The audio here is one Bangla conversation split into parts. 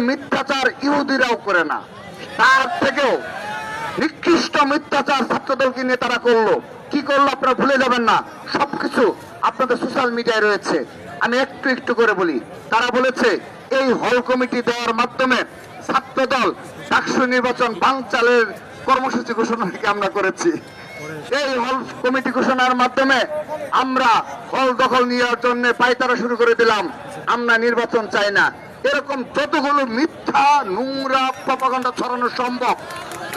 মিথ্যাচার ইহুদিরাও করে না। তার থেকেও নিকৃষ্ট মিথ্যাচার ছাত্রদলকে নিয়ে তারা করল? কি করল আপনারা ভুলে যাবেন না। সবকিছু আপনাদের সোশ্যাল মিডিয়ায় রয়েছে। আমি একটু একটু করে বলি। তারা বলেছে, এই হল কমিটি দেওয়ার মাধ্যমে ছাত্রদল ডাকসু নির্বাচন বাংচালের কর্মসূচি ঘোষণা থেকে আমরা করেছি? এই হল কমিটি ঘোষণার মাধ্যমে আমরা হল দখল নেওয়ার জন্য পাইতারা শুরু করে দিলাম। আমরা নির্বাচন চাই না। এরকম যতগুলো মিথ্যা নোংরা প্রপাগন্ডা ছড়ানো সম্ভব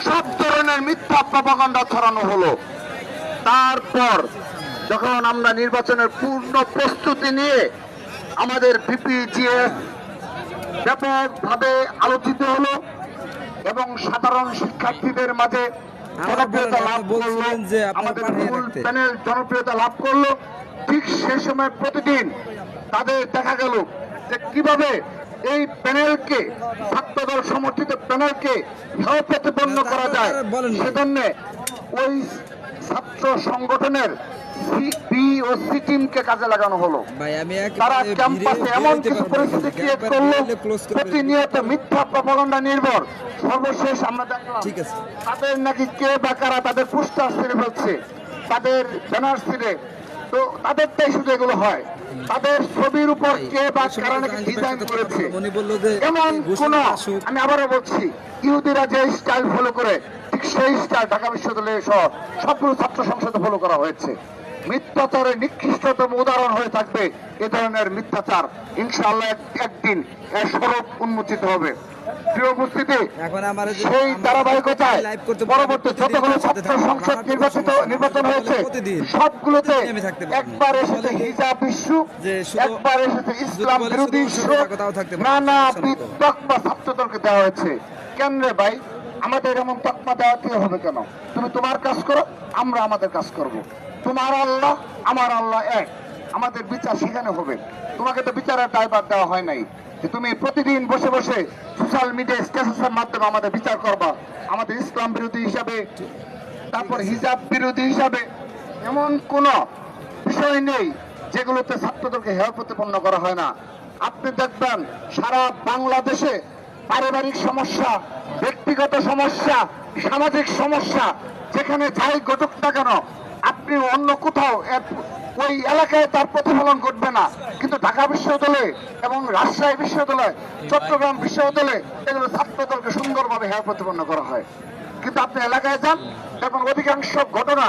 সব ধরনের মিথ্যা প্রপাগন্ডা ছড়ানো হলো তারপর যখন আমরা নির্বাচনের পূর্ণ প্রস্তুতি নিয়ে আমাদের বিপিজিএস ব্যাপকভাবে আলোচিত হলো এবং সাধারণ শিক্ষার্থীদের মাঝে জনপ্রিয়তা লাভ করল যে আমাদের মূল। প্যানেল জনপ্রিয়তা লাভ করল ঠিক সেই সময় প্রতিদিন তাদের দেখা গেল যে কীভাবে এই প্যানেলকে ছাত্রদল সমর্থিত প্যানেলকে হেয় প্রতিপন্ন করা যায়। সেজন্য ওই ছাত্র সংগঠনের বি ও সি টিমকে কাজে লাগানো হলো। তারা ক্যাম্পাসে এমন কিছু পরিস্থিতি ক্রিয়েট করল প্রতিনিয়ত মিথ্যা প্রপাগন্ডা নির্ভর। সর্বশেষ আমরা দেখলাম তাদের নাকি কে বা কারা তাদের পোস্টার ছিঁড়ে ফেলছে তাদের ব্যানার ছিঁড়ে তো তাদেরটাই শুধু এগুলো হয়। তাদের ছবির উপর কে বা ওই কারা নাকি ডিজাইন করেছে। এমন কোন আমি আবারও বলছি ইহুদিরা যে স্টাইল ফলো করে ঠিক সেই স্টাইল ঢাকা বিশ্ববিদ্যালয়ে সহ সবগুলো ছাত্র সংসদে ফলো করা হয়েছে। মিথ্যাচারের নিকৃষ্টতম উদাহরণ হয়ে থাকবে এ ধরনের মিথ্যাচার ইনশাআল্লাহ এক- একদিন এর স্বরূপ উন্মোচিত হবে প্রিয় উপস্থিতি সেই ধারাবাহিকতায় পরবর্তী যতগুলো ছাত্র সংসদ নির্বাচিত। নির্বাচন হয়েছে সবগুলোতে। একবার এসেছে হিজাব ইস্যু একবার এসেছে ইসলাম বিরোধী ইস্যু। নানা সমস্যা তকমা ছাত্রদলকে দেওয়া হয়েছে কেন রে ভাই আমাদের এমন তকমা দেওয়াতে হবে কেন তুমি তোমার কাজ করো আমরা আমাদের কাজ করব তোমার আল্লাহ, আমার আল্লাহ এক। আমাদের বিচার সেখানে হবে। তোমাকে তো বিচারের দায়ভার দেওয়া হয় নাই। যে তুমি প্রতিদিন বসে বসে সোশ্যাল মিডিয়া স্ট্যাটাসের মাধ্যমে আমাদের বিচার করবা। আমাদের ইসলাম বিরোধী হিসাবে, তারপর হিজাব বিরোধী হিসাবে, এমন কোন বিষয় নেই যেগুলোতে ছাত্রদেরকে হেয় প্রতিপন্ন করা হয় না। আপনি দেখবেন সারা বাংলাদেশে পারিবারিক সমস্যা, ব্যক্তিগত সমস্যা, সামাজিক সমস্যা, যেখানে যাই ঘটুক না কেন আপনি অন্য কোথাও ওই এলাকায় তার প্রতিফলন ঘটবে না। কিন্তু ঢাকা বিশ্ববিদ্যালয়ে এবং রাজশাহী বিশ্ববিদ্যালয়, চট্টগ্রাম বিশ্ববিদ্যালয়ে এগুলো ছাত্রদলকে সুন্দরভাবে হেয় প্রতিপন্ন করা হয়। কিন্তু আপনি এলাকায় যান দেখুন অধিকাংশ ঘটনা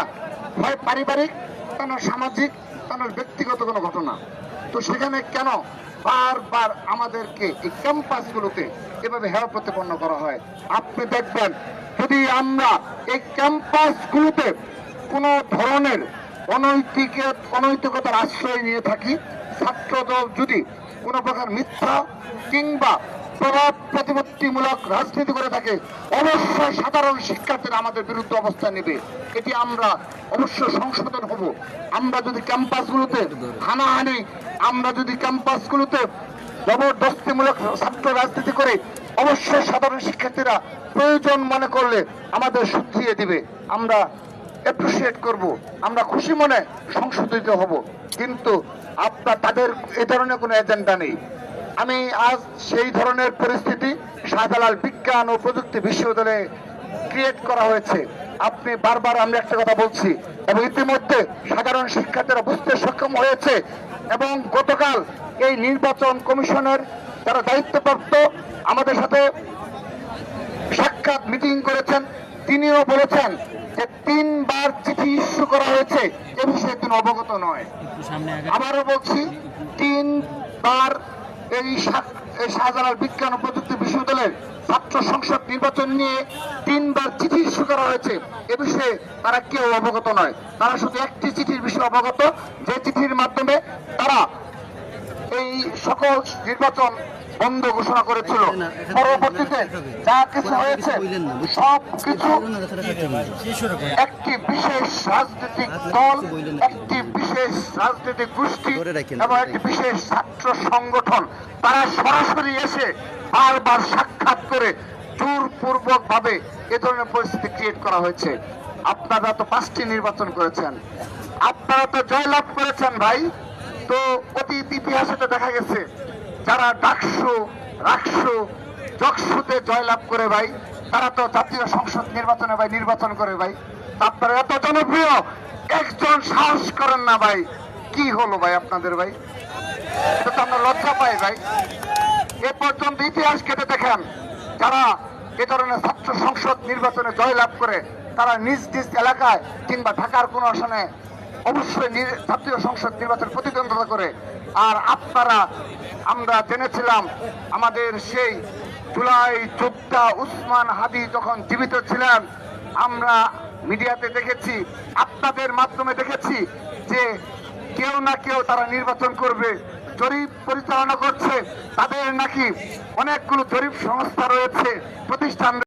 হয় পারিবারিক, কেন সামাজিক, কেন ব্যক্তিগত কোনো ঘটনা। তো সেখানে কেন বারবার আমাদেরকে এই ক্যাম্পাসগুলোতে এভাবে হেয় প্রতিপন্ন করা হয়? আপনি দেখবেন, যদি আমরা এই ক্যাম্পাসগুলোতে কোনো ধরনের অনৈতিক অনৈতিকতার আশ্রয় নিয়ে থাকি, ছাত্রদল যদি কোনো প্রকার মিথ্যা কিংবা প্রভাব প্রতিপত্তিমূলক রাজনীতি করে থাকে, অবশ্যই সাধারণ শিক্ষার্থীরা আমাদের বিরুদ্ধে অবস্থান নেবে। এটি আমরা অবশ্যই সংশোধন হব। আমরা যদি ক্যাম্পাসগুলোতে হানাহানি, আমরা যদি ক্যাম্পাসগুলোতে জবরদস্তিমূলক ছাত্র রাজনীতি করে, অবশ্যই সাধারণ শিক্ষার্থীরা প্রয়োজন মনে করলে আমাদের শুধিয়ে দিবে। আমরা অ্যাপ্রিসিয়েট করব। আমরা খুশি মনে সংশোধিত হব। কিন্তু আপনার, তাদের এ ধরনের কোনো এজেন্ডা নেই। আমি আজ সেই ধরনের পরিস্থিতি শাহজালাল বিজ্ঞান ও প্রযুক্তি বিশ্ববিদ্যালয়ে ক্রিয়েট করা হয়েছে। আপনি বারবার আমরা একটা কথা বলছি, এবং ইতিমধ্যে সাধারণ শিক্ষার্থীরা বুঝতে সক্ষম হয়েছে, এবং গতকাল এই নির্বাচন কমিশনের যারা দায়িত্বপ্রাপ্ত, আমাদের সাথে সাক্ষাৎ মিটিং করেছেন, তিনিও বলেছেন যে তিনবার চিঠি ইস্যু করা হয়েছে এ বিষয়ে তিনি অবগত নয়। আবারও বলছি তিনবার এই শাহজালাল বিজ্ঞান ও প্রযুক্তি বিশ্ববিদ্যালয়ের ছাত্র সংসদ নির্বাচন নিয়ে তিনবার চিঠি ইস্যু করা হয়েছে এ বিষয়ে তারা কেউ অবগত নয়। তারা শুধু একটি চিঠির বিষয়ে অবগত যে চিঠির মাধ্যমে তারা এই সকল নির্বাচন বন্ধ ঘোষণা করেছিল। পরবর্তীতে যা কিছু হয়েছে সব কিছু একটি বিশেষ রাজনৈতিক দল একটি বিশেষ রাজনৈতিক গোষ্ঠী এবং একটি বিশেষ ছাত্র সংগঠন তারা সরাসরি এসে বারবার সাক্ষাৎ করে জোরপূর্বক ভাবে এ ধরনের পরিস্থিতি ক্রিয়েট করা হয়েছে। আপনারা তো পাঁচটি নির্বাচন করেছেন। আপনারা তো জয়লাভ করেছেন ভাই। তো অতীত ইতিহাসে তো দেখা গেছে যারা ডাকসু রাকসু জকসুতে জয়লাভ করে ভাই, তারা তো জাতীয় সংসদ নির্বাচনে ভাই নির্বাচন করে ভাই। আপনারা এত জনপ্রিয়, একজন সাহস করেন না ভাই। কি হলো ভাই আপনাদের ভাই? আমরা লজ্জা পাই ভাই। এ পর্যন্ত ইতিহাস কেটে দেখেন, যারা এ ধরনের ছাত্র সংসদ নির্বাচনে জয়লাভ করে, তারা নিজ নিজ এলাকায় কিংবা ঢাকার কোন আসনে অবশ্যই জাতীয় সংসদ নির্বাচন প্রতিদ্বন্দ্বিতা করে। আর আপনারা, আমরা জেনেছিলাম আমাদের সেই জুলাই যোদ্ধা উসমান হাদি যখন জীবিত ছিলেন, আমরা মিডিয়াতে দেখেছি, আপনাদের মাধ্যমে দেখেছি যে কেউ না কেউ তারা নির্বাচন করবে। জরিপ পরিচালনা করছে, তাদের নাকি অনেকগুলো জরিপ সংস্থা রয়েছে, প্রতিষ্ঠান